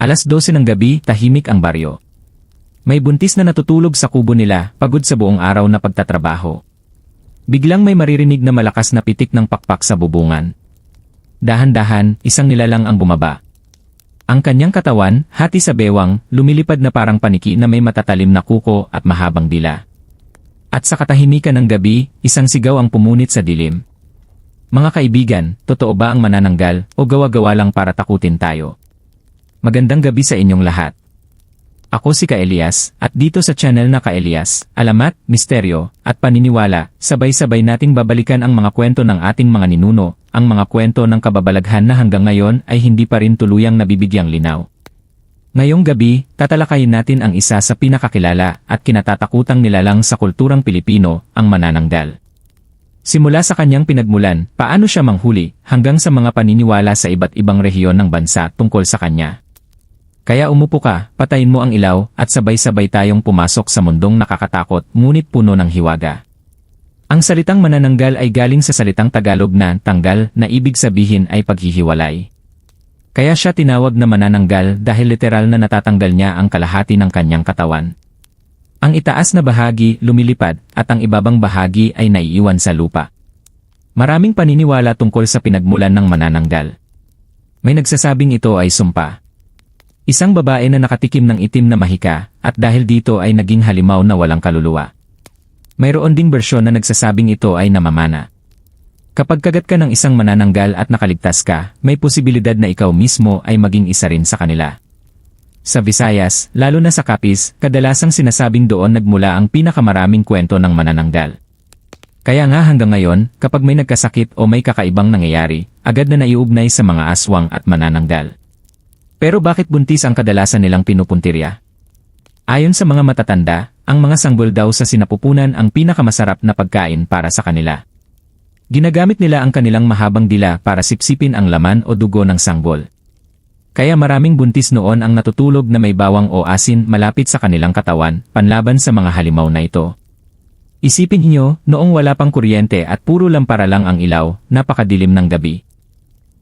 Alas 12 ng gabi, tahimik ang baryo. May buntis na natutulog sa kubo nila, pagod sa buong araw na pagtatrabaho. Biglang may maririnig na malakas na pitik ng pakpak sa bubungan. Dahan-dahan, isang nilalang ang bumaba. Ang kanyang katawan, hati sa bewang, lumilipad na parang paniki na may matatalim na kuko at mahabang dila. At sa katahimikan ng gabi, isang sigaw ang pumunit sa dilim. Mga kaibigan, totoo ba ang manananggal o gawa-gawa lang para takutin tayo? Magandang gabi sa inyong lahat. Ako si Ka Elias, at dito sa channel na Ka Elias, alamat, misteryo, at paniniwala, sabay-sabay nating babalikan ang mga kwento ng ating mga ninuno, ang mga kwento ng kababalaghan na hanggang ngayon ay hindi pa rin tuluyang nabibigyang linaw. Ngayong gabi, tatalakayin natin ang isa sa pinakakilala at kinatatakutang nilalang sa kulturang Pilipino, ang manananggal. Simula sa kanyang pinagmulan, paano siya manghuli, hanggang sa mga paniniwala sa iba't ibang rehiyon ng bansa tungkol sa kanya. Kaya umupo ka, patayin mo ang ilaw, at sabay-sabay tayong pumasok sa mundong nakakatakot ngunit puno ng hiwaga. Ang salitang manananggal ay galing sa salitang Tagalog na tanggal na ibig sabihin ay paghihiwalay. Kaya siya tinawag na manananggal dahil literal na natatanggal niya ang kalahati ng kanyang katawan. Ang itaas na bahagi lumilipad at ang ibabang bahagi ay naiiwan sa lupa. Maraming paniniwala tungkol sa pinagmulan ng manananggal. May nagsasabing ito ay sumpa. Isang babae na nakatikim ng itim na mahika at dahil dito ay naging halimaw na walang kaluluwa. Mayroon ding bersyon na nagsasabing ito ay namamana. Kapag kagat ka ng isang manananggal at nakaligtas ka, may posibilidad na ikaw mismo ay maging isa rin sa kanila. Sa Visayas, lalo na sa Capiz, kadalasang sinasabing doon nagmula ang pinakamaraming kwento ng manananggal. Kaya nga hanggang ngayon, kapag may nagkasakit o may kakaibang nangyayari, agad na naiugnay sa mga aswang at manananggal. Pero bakit buntis ang kadalasan nilang pinupuntirya? Ayon sa mga matatanda, ang mga sanggol daw sa sinapupunan ang pinakamasarap na pagkain para sa kanila. Ginagamit nila ang kanilang mahabang dila para sipsipin ang laman o dugo ng sanggol. Kaya maraming buntis noon ang natutulog na may bawang o asin malapit sa kanilang katawan, panlaban sa mga halimaw na ito. Isipin niyo, noong wala pang kuryente at puro lampara lang ang ilaw, napakadilim ng gabi.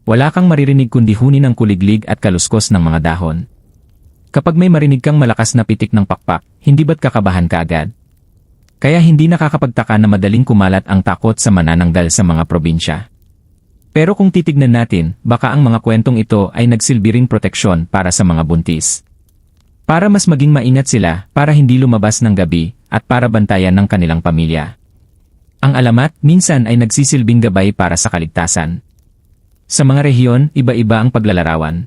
Wala kang maririnig kundi huni ng kuliglig at kaluskos ng mga dahon. Kapag may marinig kang malakas na pitik ng pakpak, hindi ba't kakabahan ka agad? Kaya hindi nakakapagtaka na madaling kumalat ang takot sa manananggal sa mga probinsya. Pero kung titignan natin, baka ang mga kwentong ito ay nagsilbi ring proteksyon para sa mga buntis. Para mas maging maingat sila, para hindi lumabas ng gabi, at para bantayan ng kanilang pamilya. Ang alamat, minsan ay nagsisilbing gabay para sa kaligtasan. Sa mga rehiyon, iba-iba ang paglalarawan.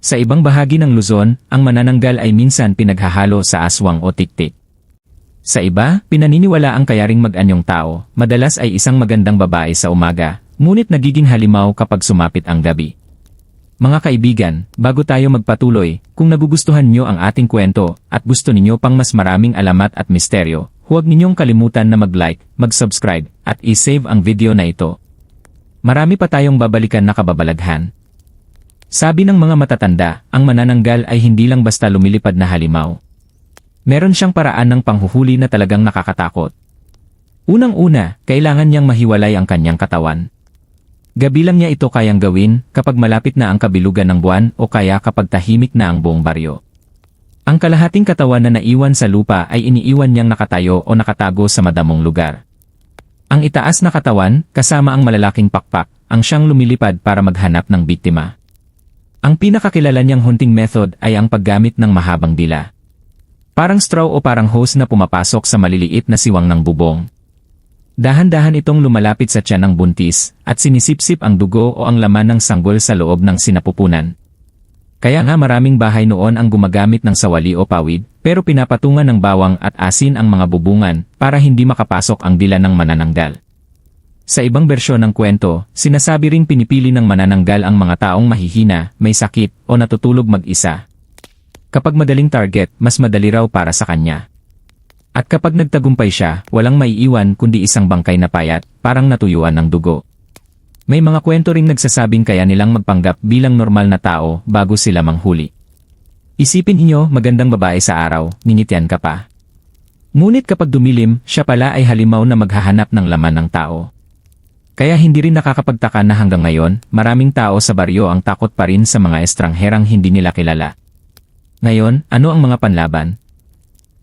Sa ibang bahagi ng Luzon, ang manananggal ay minsan pinaghahalo sa aswang o tiktik. Sa iba, pinaniniwala ang kayaring mag-anyong tao, madalas ay isang magandang babae sa umaga, ngunit nagiging halimaw kapag sumapit ang gabi. Mga kaibigan, bago tayo magpatuloy, kung nagugustuhan nyo ang ating kwento at gusto ninyo pang mas maraming alamat at misteryo, huwag ninyong kalimutan na mag-like, mag-subscribe, at i-save ang video na ito. Marami pa tayong babalikan na kababalaghan. Sabi ng mga matatanda, ang manananggal ay hindi lang basta lumilipad na halimaw. Meron siyang paraan ng panghuhuli na talagang nakakatakot. Unang-una, kailangan niyang mahiwalay ang kanyang katawan. Gabi lang niya ito kayang gawin kapag malapit na ang kabilugan ng buwan o kaya kapag tahimik na ang buong baryo. Ang kalahating katawan na naiwan sa lupa ay iniiwan niyang nakatayo o nakatago sa madamong lugar. Ang itaas na katawan, kasama ang malalaking pakpak, ang siyang lumilipad para maghanap ng biktima. Ang pinakakilala niyang hunting method ay ang paggamit ng mahabang dila. Parang straw o parang hose na pumapasok sa maliliit na siwang ng bubong. Dahan-dahan itong lumalapit sa tiyan ng buntis at sinisipsip ang dugo o ang laman ng sanggol sa loob ng sinapupunan. Kaya nga maraming bahay noon ang gumagamit ng sawali o pawid, pero pinapatungan ng bawang at asin ang mga bubungan para hindi makapasok ang dila ng manananggal. Sa ibang bersyon ng kwento, sinasabi ring pinipili ng manananggal ang mga taong mahihina, may sakit, o natutulog mag-isa. Kapag madaling target, mas madali raw para sa kanya. At kapag nagtagumpay siya, walang maiiwan kundi isang bangkay na payat, parang natuyuan ng dugo. May mga kwento ring nagsasabing kaya nilang magpanggap bilang normal na tao bago sila manghuli. Isipin niyo magandang babae sa araw, ningitian ka pa. Ngunit kapag dumilim, siya pala ay halimaw na maghahanap ng laman ng tao. Kaya hindi rin nakakapagtaka na hanggang ngayon, maraming tao sa baryo ang takot pa rin sa mga estrangherang hindi nila kilala. Ngayon, ano ang mga panlaban?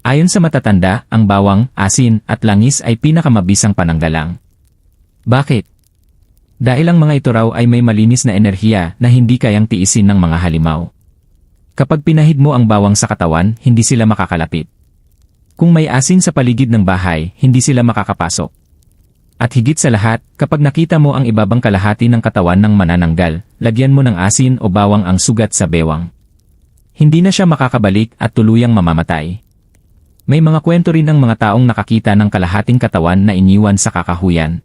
Ayon sa matatanda, ang bawang, asin, at langis ay pinakamabisang pananggalang. Bakit? Dahil ang mga ito raw ay may malinis na enerhiya na hindi kayang tiisin ng mga halimaw. Kapag pinahid mo ang bawang sa katawan, hindi sila makakalapit. Kung may asin sa paligid ng bahay, hindi sila makakapasok. At higit sa lahat, kapag nakita mo ang ibabang kalahati ng katawan ng manananggal, lagyan mo ng asin o bawang ang sugat sa bewang. Hindi na siya makakabalik at tuluyang mamamatay. May mga kwento rin ng mga taong nakakita ng kalahating katawan na iniwan sa kakahuyan.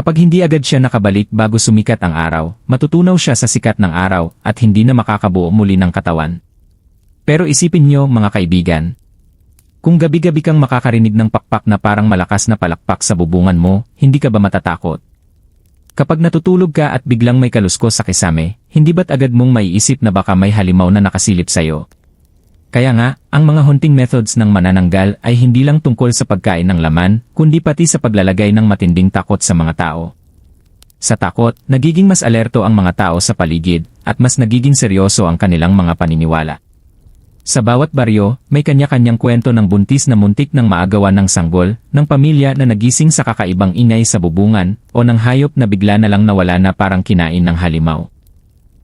Kapag hindi agad siya nakabalik bago sumikat ang araw, matutunaw siya sa sikat ng araw at hindi na makakabuo muli ng katawan. Pero isipin niyo mga kaibigan, kung gabi-gabi kang makakarinig ng pakpak na parang malakas na palakpak sa bubungan mo, hindi ka ba matatakot? Kapag natutulog ka at biglang may kaluskos sa kisame, hindi ba't agad mong maiisip na baka may halimaw na nakasilip sa'yo? Kaya nga, ang mga hunting methods ng manananggal ay hindi lang tungkol sa pagkain ng laman, kundi pati sa paglalagay ng matinding takot sa mga tao. Sa takot, nagiging mas alerto ang mga tao sa paligid, at mas nagiging seryoso ang kanilang mga paniniwala. Sa bawat baryo, may kanya-kanyang kwento ng buntis na muntik ng maagawan ng sanggol, ng pamilya na nagising sa kakaibang ingay sa bubungan, o ng hayop na bigla na lang nawala na parang kinain ng halimaw.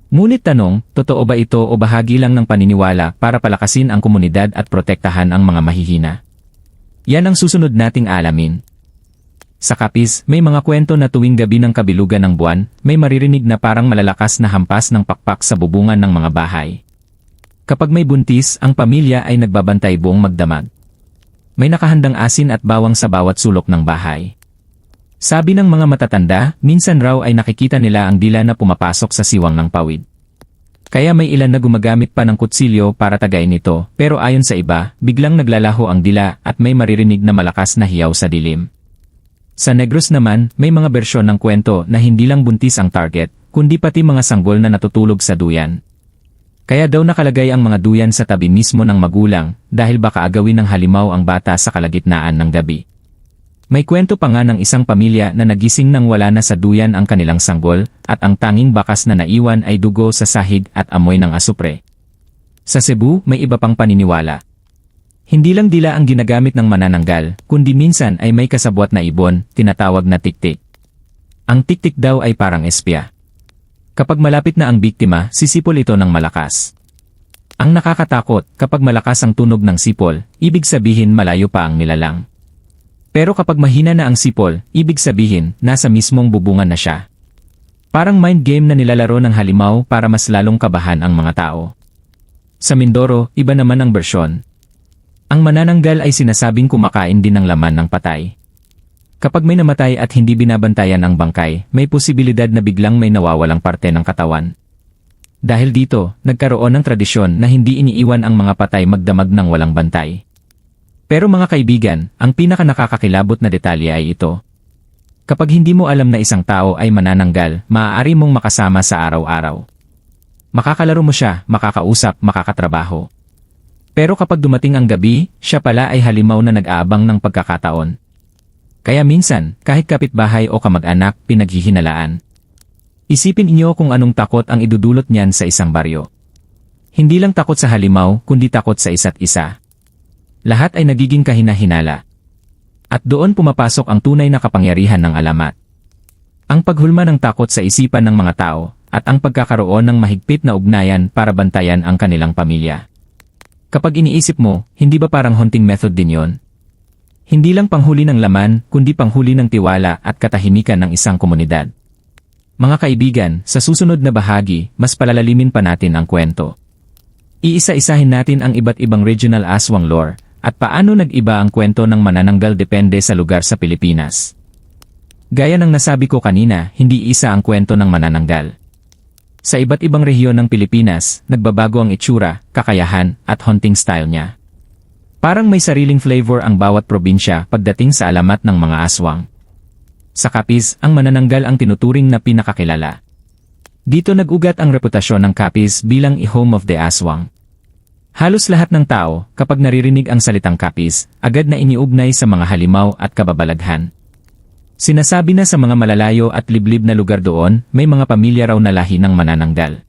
Ngunit tanong, totoo ba ito o bahagi lang ng paniniwala para palakasin ang komunidad at protektahan ang mga mahihina? Yan ang susunod nating alamin. Sa Kapis, may mga kwento na tuwing gabi ng kabilugan ng buwan, may maririnig na parang malalakas na hampas ng pakpak sa bubungan ng mga bahay. Kapag may buntis, ang pamilya ay nagbabantay buong magdamag. May nakahandang asin at bawang sa bawat sulok ng bahay. Sabi ng mga matatanda, minsan raw ay nakikita nila ang dila na pumapasok sa siwang ng pawid. Kaya may ilan na gumagamit pa ng kutsilyo para tagayin ito, pero ayon sa iba, biglang naglalaho ang dila at may maririnig na malakas na hiyaw sa dilim. Sa Negros naman, may mga bersyon ng kwento na hindi lang buntis ang target, kundi pati mga sanggol na natutulog sa duyan. Kaya daw nakalagay ang mga duyan sa tabi mismo ng magulang dahil baka agawin ng halimaw ang bata sa kalagitnaan ng gabi. May kwento pa nga ng isang pamilya na nagising nang wala na sa duyan ang kanilang sanggol at ang tanging bakas na naiwan ay dugo sa sahig at amoy ng asupre. Sa Cebu, may iba pang paniniwala. Hindi lang dila ang ginagamit ng manananggal, kundi minsan ay may kasabwat na ibon, tinatawag na tiktik. Ang tiktik daw ay parang espya. Kapag malapit na ang biktima, sisipol ito ng malakas. Ang nakakatakot, kapag malakas ang tunog ng sipol, ibig sabihin malayo pa ang nilalang. Pero kapag mahina na ang sipol, ibig sabihin, nasa mismong bubungan na siya. Parang mind game na nilalaro ng halimaw para mas lalong kabahan ang mga tao. Sa Mindoro, iba naman ang bersyon. Ang manananggal ay sinasabing kumakain din ng laman ng patay. Kapag may namatay at hindi binabantayan ang bangkay, may posibilidad na biglang may nawawalang parte ng katawan. Dahil dito, nagkaroon ng tradisyon na hindi iniiwan ang mga patay magdamag ng walang bantay. Pero mga kaibigan, ang pinaka nakakakilabot na detalye ay ito. Kapag hindi mo alam na isang tao ay manananggal, maaari mong makasama sa araw-araw. Makakalaro mo siya, makakausap, makakatrabaho. Pero kapag dumating ang gabi, siya pala ay halimaw na nag-aabang ng pagkakataon. Kaya minsan, kahit kapitbahay o kamag-anak, pinaghihinalaan. Isipin inyo kung anong takot ang idudulot niyan sa isang baryo. Hindi lang takot sa halimaw, kundi takot sa isa't isa. Lahat ay nagiging kahina-hinala. At doon pumapasok ang tunay na kapangyarihan ng alamat. Ang paghulma ng takot sa isipan ng mga tao, at ang pagkakaroon ng mahigpit na ugnayan para bantayan ang kanilang pamilya. Kapag iniisip mo, hindi ba parang hunting method din yon? Hindi lang panghuli ng laman, kundi panghuli ng tiwala at katahimikan ng isang komunidad. Mga kaibigan, sa susunod na bahagi, mas palalalimin pa natin ang kwento. Iisa-isahin natin ang iba't ibang regional aswang lore, at paano nag-iba ang kwento ng manananggal depende sa lugar sa Pilipinas. Gaya ng nasabi ko kanina, hindi isa ang kwento ng manananggal. Sa iba't ibang rehiyon ng Pilipinas, nagbabago ang itsura, kakayahan, at hunting style niya. Parang may sariling flavor ang bawat probinsya pagdating sa alamat ng mga aswang. Sa Capiz, ang manananggal ang tinuturing na pinakakilala. Dito nag-ugat ang reputasyon ng Capiz bilang i-home of the aswang. Halos lahat ng tao, kapag naririnig ang salitang Capiz, agad na iniugnay sa mga halimaw at kababalaghan. Sinasabi na sa mga malalayo at liblib na lugar doon, may mga pamilya raw na lahi ng manananggal.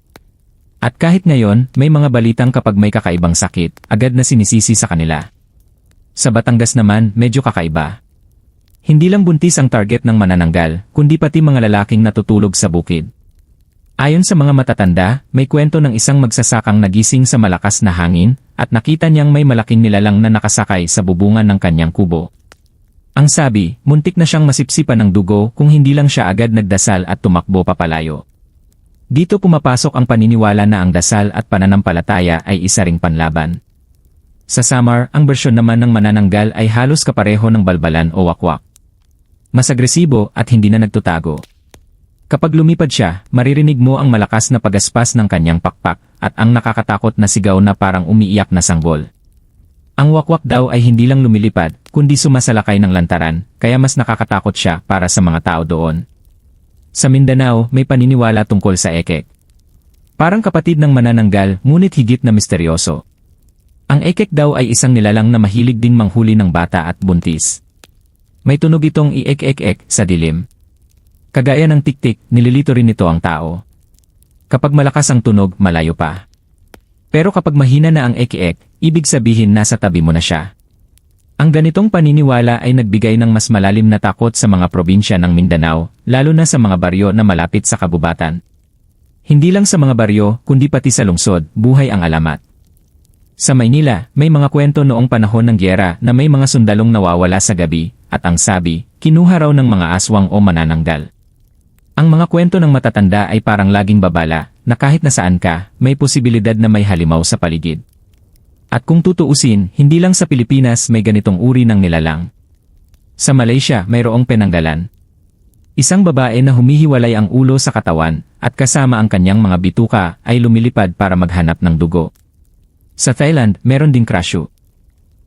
At kahit ngayon, may mga balitang kapag may kakaibang sakit, agad na sinisisi sa kanila. Sa Batangas naman, medyo kakaiba. Hindi lang buntis ang target ng manananggal, kundi pati mga lalaking natutulog sa bukid. Ayon sa mga matatanda, may kwento ng isang magsasakang nagising sa malakas na hangin at nakita niyang may malaking nilalang na nakasakay sa bubungan ng kanyang kubo. Ang sabi, muntik na siyang masipsipan ng dugo kung hindi lang siya agad nagdasal at tumakbo papalayo. Dito pumapasok ang paniniwala na ang dasal at pananampalataya ay isa ring panlaban. Sa Samar, ang bersyon naman ng manananggal ay halos kapareho ng balbalan o wakwak. Mas agresibo at hindi na nagtutago. Kapag lumipad siya, maririnig mo ang malakas na pagaspas ng kanyang pakpak at ang nakakatakot na sigaw na parang umiiyak na sanggol. Ang wakwak daw ay hindi lang lumilipad, kundi sumasalakay ng lantaran, kaya mas nakakatakot siya para sa mga tao doon. Sa Mindanao, may paniniwala tungkol sa ekek. Parang kapatid ng manananggal, ngunit higit na misteryoso. Ang ekek daw ay isang nilalang na mahilig din manghuli ng bata at buntis. May tunog itong iek-ek-ek sa dilim. Kagaya ng tiktik, nililito rin nito ang tao. Kapag malakas ang tunog, malayo pa. Pero kapag mahina na ang ek-ek, ibig sabihin nasa tabi mo na siya. Ang ganitong paniniwala ay nagbigay ng mas malalim na takot sa mga probinsya ng Mindanao, lalo na sa mga baryo na malapit sa kabubatan. Hindi lang sa mga baryo, kundi pati sa lungsod, buhay ang alamat. Sa Maynila, may mga kwento noong panahon ng gyera na may mga sundalong nawawala sa gabi, at ang sabi, kinuha raw ng mga aswang o manananggal. Ang mga kwento ng matatanda ay parang laging babala, na kahit nasaan ka, may posibilidad na may halimaw sa paligid. At kung tutuusin, hindi lang sa Pilipinas may ganitong uri ng nilalang. Sa Malaysia, mayroong penanggalan. Isang babae na humihiwalay ang ulo sa katawan, at kasama ang kanyang mga bituka ay lumilipad para maghanap ng dugo. Sa Thailand, meron ding krasyo.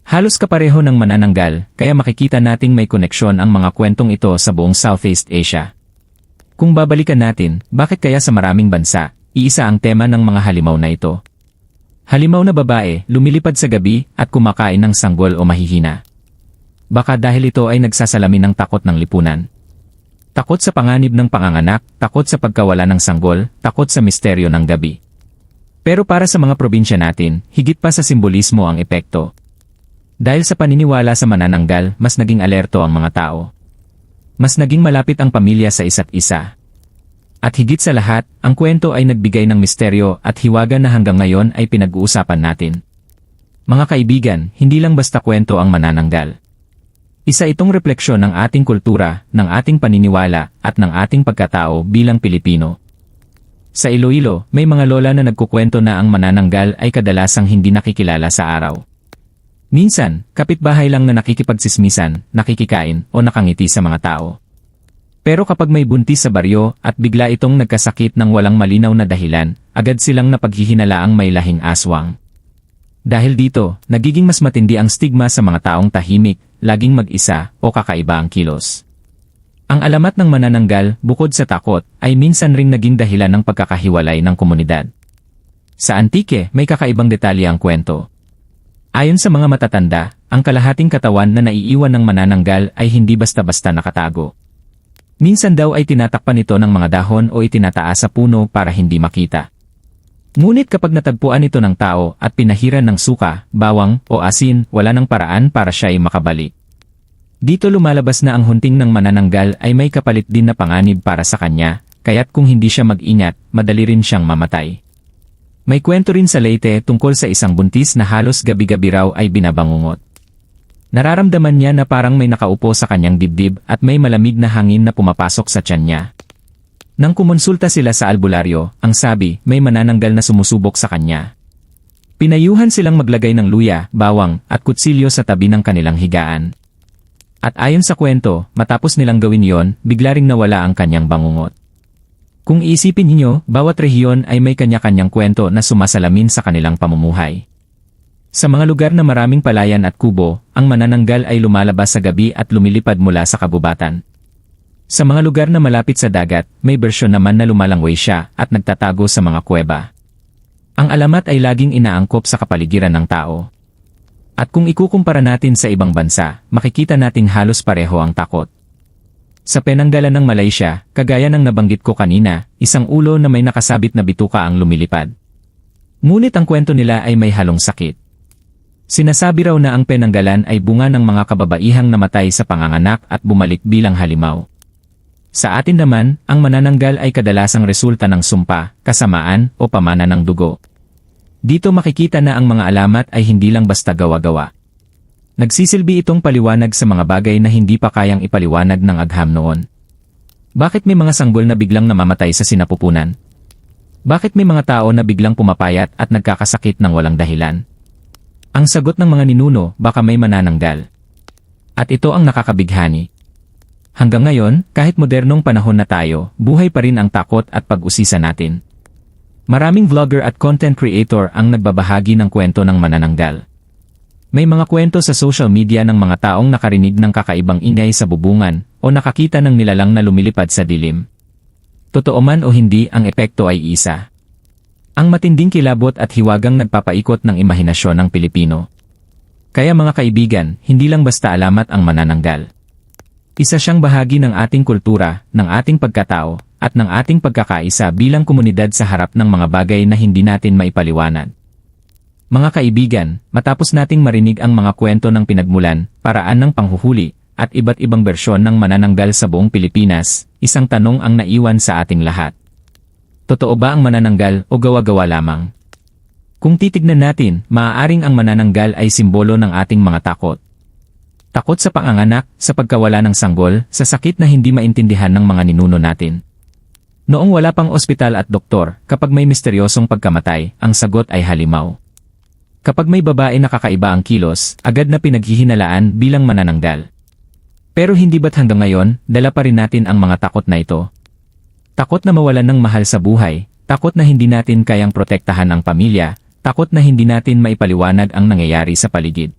Halos kapareho ng manananggal, kaya makikita nating may koneksyon ang mga kwentong ito sa buong Southeast Asia. Kung babalikan natin, bakit kaya sa maraming bansa, iisa ang tema ng mga halimaw na ito? Halimaw na babae, lumilipad sa gabi at kumakain ng sanggol o mahihina. Baka dahil ito ay nagsasalamin ng takot ng lipunan. Takot sa panganib ng panganganak, takot sa pagkawala ng sanggol, takot sa misteryo ng gabi. Pero para sa mga probinsya natin, higit pa sa simbolismo ang epekto. Dahil sa paniniwala sa manananggal, mas naging alerto ang mga tao mas naging malapit ang pamilya sa isa't isa. At higit sa lahat, ang kwento ay nagbigay ng misteryo at hiwaga na hanggang ngayon ay pinag-uusapan natin. Mga kaibigan, hindi lang basta kwento ang manananggal. Isa itong refleksyon ng ating kultura, ng ating paniniwala, at ng ating pagkatao bilang Pilipino. Sa Iloilo, may mga lola na nagkukwento na ang manananggal ay kadalasang hindi nakikilala sa araw. Minsan, kapitbahay lang na nakikipagsismisan, nakikikain, o nakangiti sa mga tao. Pero kapag may buntis sa baryo at bigla itong nagkasakit ng walang malinaw na dahilan, agad silang napaghihinalaang may lahing aswang. Dahil dito, nagiging mas matindi ang stigma sa mga taong tahimik, laging mag-isa, o kakaiba ang kilos. Ang alamat ng manananggal, bukod sa takot, ay minsan ring naging dahilan ng pagkakahiwalay ng komunidad. Sa Antique, may kakaibang detalye ang kwento. Ayon sa mga matatanda, ang kalahating katawan na naiiwan ng manananggal ay hindi basta-basta nakatago. Minsan daw ay tinatakpan ito ng mga dahon o itinataas sa puno para hindi makita. Ngunit kapag natagpuan ito ng tao at pinahiran ng suka, bawang o asin, wala ng paraan para siya ay makabalik. Dito lumalabas na ang hunting ng manananggal ay may kapalit din na panganib para sa kanya, kaya't kung hindi siya mag-ingat, madali rin siyang mamatay. May kwento rin sa Leyte tungkol sa isang buntis na halos gabi-gabi raw ay binabangungot. Nararamdaman niya na parang may nakaupo sa kanyang dibdib at may malamig na hangin na pumapasok sa tiyan niya. Nang kumonsulta sila sa albularyo, ang sabi, may manananggal na sumusubok sa kanya. Pinayuhan silang maglagay ng luya, bawang, at kutsilyo sa tabi ng kanilang higaan. At ayon sa kwento, matapos nilang gawin yon, bigla ring nawala ang kanyang bangungot. Kung isipin ninyo, bawat rehiyon ay may kanya-kanyang kwento na sumasalamin sa kanilang pamumuhay. Sa mga lugar na maraming palayan at kubo, ang manananggal ay lumalabas sa gabi at lumilipad mula sa kabubatan. Sa mga lugar na malapit sa dagat, may bersyon naman na lumalangway siya at nagtatago sa mga kuweba. Ang alamat ay laging inaangkop sa kapaligiran ng tao. At kung ikukumpara natin sa ibang bansa, makikita nating halos pareho ang takot. Sa penanggalan ng Malaysia, kagaya ng nabanggit ko kanina, isang ulo na may nakasabit na bituka ang lumilipad. Ngunit ang kwento nila ay may halong sakit. Sinasabi raw na ang penanggalan ay bunga ng mga kababaihang namatay sa panganganak at bumalik bilang halimaw. Sa atin naman, ang manananggal ay kadalasang resulta ng sumpa, kasamaan, o pamana ng dugo. Dito makikita na ang mga alamat ay hindi lang basta gawa-gawa. Nagsisilbi itong paliwanag sa mga bagay na hindi pa kayang ipaliwanag ng agham noon. Bakit may mga sanggol na biglang namamatay sa sinapupunan? Bakit may mga tao na biglang pumapayat at nagkakasakit ng walang dahilan? Ang sagot ng mga ninuno, baka may manananggal. At ito ang nakakabighani. Hanggang ngayon, kahit modernong panahon na tayo, buhay pa rin ang takot at pag-usisa natin. Maraming vlogger at content creator ang nagbabahagi ng kwento ng manananggal. May mga kwento sa social media ng mga taong nakarinig ng kakaibang ingay sa bubungan o nakakita ng nilalang na lumilipad sa dilim. Totoo man o hindi, ang epekto ay isa. Ang matinding kilabot at hiwagang nagpapaikot ng imahinasyon ng Pilipino. Kaya mga kaibigan, hindi lang basta alamat ang manananggal. Isa siyang bahagi ng ating kultura, ng ating pagkatao, at ng ating pagkakaisa bilang komunidad sa harap ng mga bagay na hindi natin maipaliwanag. Mga kaibigan, matapos nating marinig ang mga kwento ng pinagmulan, paraan ng panghuhuli, at iba't ibang bersyon ng manananggal sa buong Pilipinas, isang tanong ang naiwan sa ating lahat. Totoo ba ang manananggal o gawa-gawa lamang? Kung titignan natin, maaaring ang manananggal ay simbolo ng ating mga takot. Takot sa panganganak, sa pagkawala ng sanggol, sa sakit na hindi maintindihan ng mga ninuno natin. Noong wala pang ospital at doktor, kapag may misteryosong pagkamatay, ang sagot ay halimaw. Kapag may babae na kakaiba ang kilos, agad na pinaghihinalaan bilang manananggal. Pero hindi ba't hanggang ngayon, dala pa rin natin ang mga takot na ito? Takot na mawalan ng mahal sa buhay, takot na hindi natin kayang protektahan ang pamilya, takot na hindi natin maipaliwanag ang nangyayari sa paligid.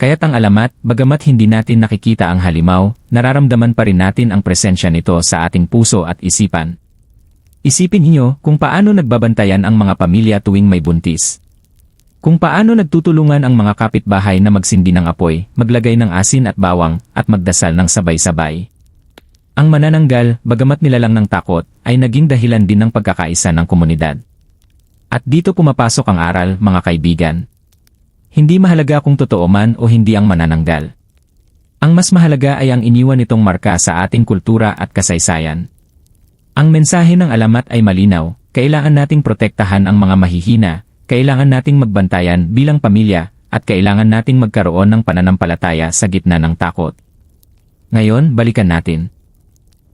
Kaya't ang alamat, bagamat hindi natin nakikita ang halimaw, nararamdaman pa rin natin ang presensya nito sa ating puso at isipan. Isipin niyo kung paano nagbabantayan ang mga pamilya tuwing may buntis. Kung paano nagtutulungan ang mga kapitbahay na magsindi ng apoy, maglagay ng asin at bawang, at magdasal ng sabay-sabay. Ang manananggal, bagamat nilalang ng takot, ay naging dahilan din ng pagkakaisa ng komunidad. At dito pumapasok ang aral, mga kaibigan. Hindi mahalaga kung totoo man o hindi ang manananggal. Ang mas mahalaga ay ang iniwan nitong marka sa ating kultura at kasaysayan. Ang mensahe ng alamat ay malinaw, kailangan nating protektahan ang mga mahihina, kailangan nating magbantayan bilang pamilya, at kailangan nating magkaroon ng pananampalataya sa gitna ng takot. Ngayon, balikan natin.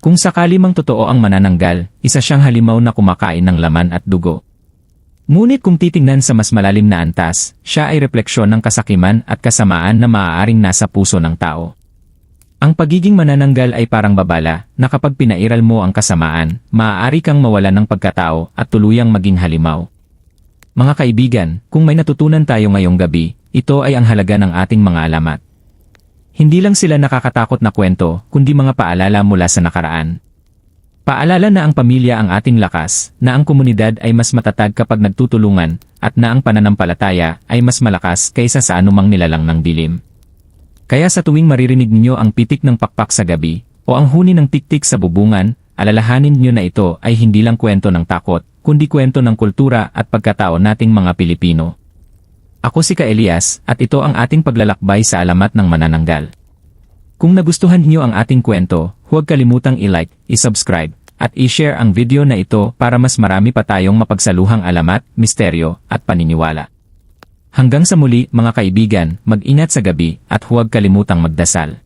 Kung sakali mang totoo ang manananggal, isa siyang halimaw na kumakain ng laman at dugo. Ngunit kung titingnan sa mas malalim na antas, siya ay refleksyon ng kasakiman at kasamaan na maaaring nasa puso ng tao. Ang pagiging manananggal ay parang babala na kapag pinairal mo ang kasamaan, maaari kang mawala ng pagkatao at tuluyang maging halimaw. Mga kaibigan, kung may natutunan tayo ngayong gabi, ito ay ang halaga ng ating mga alamat. Hindi lang sila nakakatakot na kwento, kundi mga paalala mula sa nakaraan. Paalala na ang pamilya ang ating lakas, na ang komunidad ay mas matatag kapag nagtutulungan, at na ang pananampalataya ay mas malakas kaysa sa anumang nilalang ng dilim. Kaya sa tuwing maririnig ninyo ang pitik ng pakpak sa gabi, o ang huni ng tiktik sa bubungan, alalahanin niyo na ito ay hindi lang kwento ng takot, kundi kwento ng kultura at pagkatao nating mga Pilipino. Ako si Ka Elias, at ito ang ating paglalakbay sa alamat ng manananggal. Kung nagustuhan niyo ang ating kwento, huwag kalimutang i-like, i-subscribe, at i-share ang video na ito para mas marami pa tayong mapagsaluhang alamat, misteryo, at paniniwala. Hanggang sa muli mga kaibigan, mag-ingat sa gabi at huwag kalimutang magdasal.